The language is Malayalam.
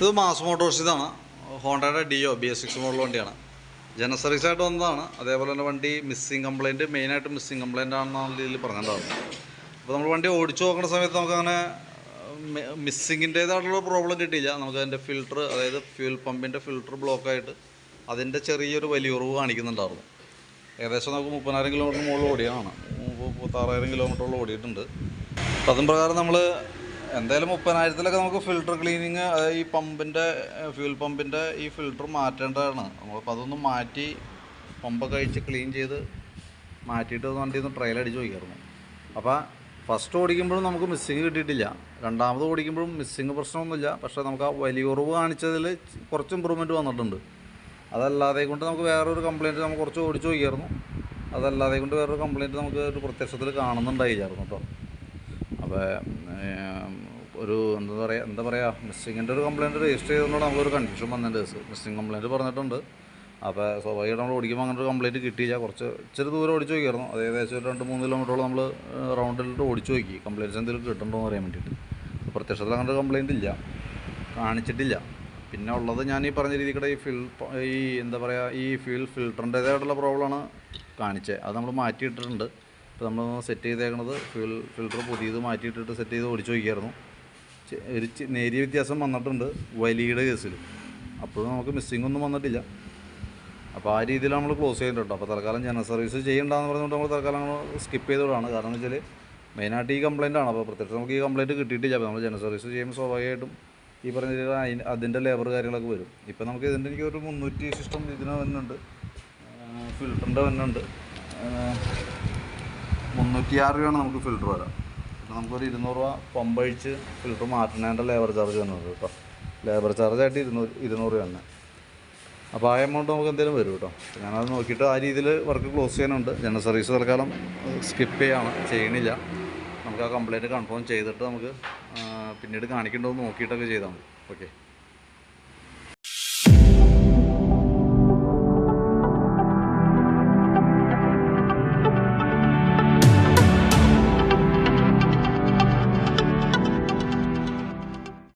ഇത് മാസ് മോട്ടോഴ്സ് ഇതാണ്. ഹോണ്ടയുടെ Dio B S six model വണ്ടിയാണ്. ജന സർവീസ് ആയിട്ട് വന്നതാണ്. അതേപോലെ തന്നെ വണ്ടി മിസ്സിങ് കംപ്ലയിന്റ് മെയിനായിട്ട് മിസ്സിങ് കംപ്ലയിന്റ് ആണെന്നാണ് രീതിയിൽ പറഞ്ഞിട്ടുണ്ടാവും അപ്പോൾ നമ്മൾ വണ്ടി ഓടിച്ചു നോക്കുന്ന സമയത്ത് നമുക്കങ്ങനെ മിസ്സിങ്ങിന്റേതായിട്ടുള്ള പ്രോബ്ലം കിട്ടിയില്ല. നമുക്ക് അതിന്റെ ഫിൽറ്റർ അതായത് ഫ്യൂൽ പമ്പിന്റെ ഫിൽറ്റർ ബ്ലോക്കായിട്ട് അതിന്റെ ചെറിയൊരു വലിയ ഉറവ് കാണിക്കുന്നുണ്ടായിരുന്നു. ഏകദേശം നമുക്ക് മുപ്പതിനായിരം കിലോമീറ്റർ മുകളിൽ ഓടിയാണ് മുപ്പത്താറായിരം കിലോമീറ്ററോളം ഓടിയിട്ടുണ്ട്. അപ്പം അതും പ്രകാരം നമ്മൾ എന്തായാലും മുപ്പതിനായിരത്തിലൊക്കെ നമുക്ക് ഫിൽട്ടർ ക്ലീനിങ് ഈ പമ്പിന്റെ ഫ്യൂൽ പമ്പിന്റെ ഈ ഫിൽട്ടർ മാറ്റേണ്ടതാണ്. നമ്മളിപ്പോൾ അതൊന്ന് മാറ്റി പമ്പൊക്കെ കഴിച്ച് ക്ലീൻ ചെയ്ത് മാറ്റിയിട്ട് വണ്ടിയിൽ വണ്ടി ഒന്ന് ട്രയൽ അടിച്ച് നോക്കിയായിരുന്നു അപ്പോൾ ഫസ്റ്റ് ഓടിക്കുമ്പോഴും നമുക്ക് മിസ്സിങ് കിട്ടിയിട്ടില്ല. രണ്ടാമത് ഓടിക്കുമ്പോഴും മിസ്സിങ് പ്രശ്നമൊന്നുമില്ല. പക്ഷേ നമുക്ക് ആ വലിയ ഉറവ് കാണിച്ചതിൽ കുറച്ച് ഇമ്പ്രൂവ്മെന്റ് വന്നിട്ടുണ്ട്. അതല്ലാതെ കൊണ്ട് നമുക്ക് വേറൊരു കംപ്ലയിന്റ് നമുക്ക് കുറച്ച് ഓടിച്ച് നോക്കിയായിരുന്നു. അതല്ലാതെ കൊണ്ട് വേറൊരു കംപ്ലയിന്റ് നമുക്ക് ഒരു പ്രത്യക്ഷത്തിൽ കാണുന്നുണ്ടായില്ലായിരുന്നു കേട്ടോ. അപ്പോൾ ഒരു എന്താ പറയുക എന്താ പറയുക മിസ്സിങ്ങിന്റെ ഒരു കംപ്ലയിന്റ് രജിസ്റ്റർ ചെയ്തുകൊണ്ട് നമുക്കൊരു കൺഫ്യൂഷൻ വന്നിട്ടുണ്ട് മിസ്സിങ് കംപ്ലയിന്റ് പറഞ്ഞിട്ടുണ്ട്. അപ്പോൾ സ്വാഭാവികമായിട്ട് നമ്മൾ ഓടിക്കുമ്പോൾ അങ്ങനെ ഒരു കംപ്ലയിന്റ് കിട്ടിയില്ല. കുറച്ച് ഇച്ചിരി ദൂരം ഓടിച്ച് നോക്കിയായിരുന്നു. അത് ഏകദേശം ഒരു രണ്ട് മൂന്ന് കിലോമീറ്ററോളം നമ്മൾ റൗണ്ടിലിട്ട് ഓടിച്ച് നോക്കി. കംപ്ലയിന്റ്സ് എന്തെങ്കിലും കിട്ടുന്നുണ്ടോ എന്ന് അറിയാൻ വേണ്ടിയിട്ട്. പ്രത്യക്ഷത്തിൽ അങ്ങനെ ഒരു കംപ്ലയിന്റ് ഇല്ല. കാണിച്ചിട്ടില്ല. പിന്നെ ഉള്ളത് ഞാൻ ഈ പറഞ്ഞ രീതിക്കടെ ഈ ഫിൽ ഈ എന്താ പറയുക ഈ ഫ്യൂൽ ഫിൽറ്ററിന്റേതായിട്ടുള്ള പ്രോബ്ലമാണ് കാണിച്ചത് അത് നമ്മൾ മാറ്റിയിട്ടിട്ടുണ്ട്. ഇപ്പോൾ നമ്മൾ സെറ്റ് ചെയ്തേക്കണത് ഫിൽ ഫിൽറ്റർ പുതിയത് മാറ്റിയിട്ടിട്ട് സെറ്റ് ചെയ്ത് ഓടിച്ചു നോക്കിയായിരുന്നു. ഒരു നേരിയ വ്യത്യാസം വന്നിട്ടുണ്ട് വലിയുടെ കേസിൽ അപ്പോഴും നമുക്ക് മിസ്സിംഗ് ഒന്നും വന്നിട്ടില്ല. അപ്പോൾ ആ രീതിയിൽ നമ്മൾ ക്ലോസ് ചെയ്തിട്ടുണ്ട് അപ്പോൾ തൽക്കാലം ജനറൽ സർവീസ് ചെയ്യണ്ടെന്ന് പറഞ്ഞുകൊണ്ട് നമ്മൾ തൽക്കാലം സ്കിപ്പ് ചെയ്തോടാണ് കാരണം എന്ന് വെച്ചാൽ മെയിനായിട്ട് ഈ കംപ്ലയിന്റ് ആണ്. അപ്പോൾ പ്രത്യേകിച്ച് നമുക്ക് ഈ കംപ്ലയിന്റ് കിട്ടിയിട്ടില്ല. അപ്പോൾ നമ്മൾ ജനറൽ സർവീസ് ചെയ്യുമ്പോൾ സ്വാഭാവികമായിട്ടും ഈ പറഞ്ഞ രീതിയിൽ അതിന്റെ ലേബർ കാര്യങ്ങളൊക്കെ വരും. ഇപ്പം നമുക്ക് ഇതിന്റെ എനിക്ക് ഒരു മുന്നൂറ്റി സിസ്റ്റം ഇതിന് വരുന്നുണ്ട് ഫിൽറ്ററിന്റെ വരുന്നുണ്ട് മുന്നൂറ്റി ആറ് രൂപയാണ് നമുക്ക് ഫിൽറ്റർ വരാം. അപ്പം നമുക്കൊരു ഇരുന്നൂറ് രൂപ പമ്പഴിച്ച് ഫിൽറ്റർ മാറ്റുന്നതിന്റെ ലേബർ ചാർജ് വന്നത് കേട്ടോ. ലേബർ ചാർജ് ആയിട്ട് ഇരുന്നൂറ് ഇരുന്നൂറ് രൂപ തന്നെ അപ്പോൾ ആ എമൗണ്ട് നമുക്ക് എന്തെങ്കിലും വരും കേട്ടോ. ഞാനത് നോക്കിയിട്ട് ആ രീതിയിൽ വർക്ക് ക്ലോസ് ചെയ്യാനുണ്ട്. ജനറൽ സർവീസ് തൽക്കാലം സ്കിപ്പ് ചെയ്യാണ്. ചെയ്യണില്ല. നമുക്ക് ആ കംപ്ലയിന്റ് കൺഫേം ചെയ്തിട്ട് നമുക്ക് പിന്നീട് കാണിക്കേണ്ടതെന്ന് നോക്കിയിട്ടൊക്കെ ചെയ്താൽ മതി. ഓക്കെ